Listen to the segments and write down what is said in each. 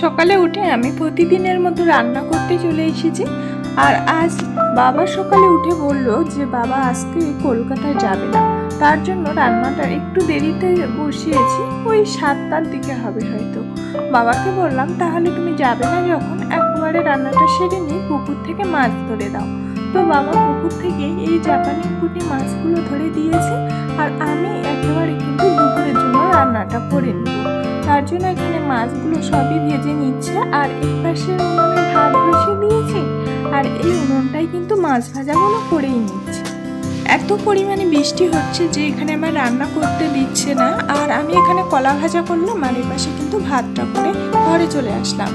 সকালে উঠে আমি প্রতিদিনের মতো রান্না করতে চলে এসেছি। আর আজ বাবা সকালে উঠে বলল যে বাবা আজকে কলকাতায় যাবে না। তার জন্য রান্নাটা একটু দেরিতে বসিয়েছি, ওই সাতটার দিকে হবে হয়তো। বাবাকে বললাম, তাহলে তুমি যাবে না যখন? একবারে রান্নাটা সেরে নিয়ে পুকুর থেকে মাছ ধরে দাও। তো বাবা পুকুর থেকে এই জাপানি পুঁটি মাছগুলো ধরে দিয়েছে। আর আমি মাছগুলো সবই ভেজে নিচ্ছে আর এই পাশে উনুনে ভাত বসিয়ে দিয়েছি আর এই উনুনটাই কিন্তু মাছ ভাজাগুলো করেই নিচ্ছে। এত পরিমাণে বৃষ্টি হচ্ছে যে এখানে আমার রান্না করতে দিচ্ছে না আর আমি এখানে কলা ভাজা করলাম আর পাশে কিন্তু ভাতটা করে ঘরে চলে আসলাম।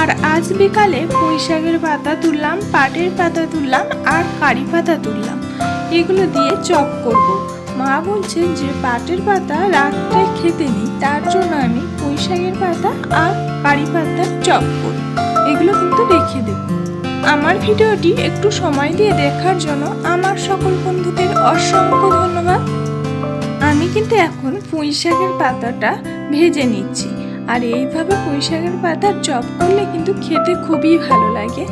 আর আজ বিকালে পুঁই শাকের পাতা তুললাম, পাটের পাতা তুললাম আর কারি পাতা তুললাম। এগুলো দিয়ে চপ করব। মা বলছেন যে পাটের পাতা রাত্রে খেতে নেই, তার জন্য আমি পুঁই শাকের পাতা আর কারি পাতার চপ করব এগুলো কিন্তু রেখে দেব। আমার ভিডিওটি একটু সময় দিয়ে দেখার জন্য আমার সকল বন্ধুদের অসংখ্য ধন্যবাদ। আমি কিন্তু এখন পুঁই শাকের পাতাটা ভেজে নিচ্ছি। আর এইভাবে পুঁই শাকের পাতার চপ করলে কিন্তু খেতে খুবই ভালো লাগে।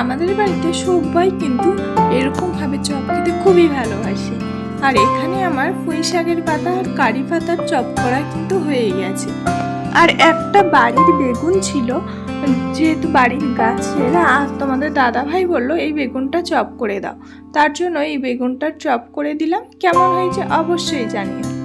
আমাদের বাড়িতে সবাই কিন্তু এরকমভাবে চপ খেতে খুবই ভালোবাসে। আর এখানে আমার পুঁই শাকের পাতা আর কারি পাতার চপ করা কিন্তু হয়ে গেছে। আর একটা বাড়ির বেগুন ছিল, যেহেতু বাড়ির গাছের, আর তোমাদের দাদা ভাই বলল, এই বেগুনটা চপ করে দাও। তার জন্য এই বেগুনটা চপ করে দিলাম। কেমন হয়েছে অবশ্যই জানিও।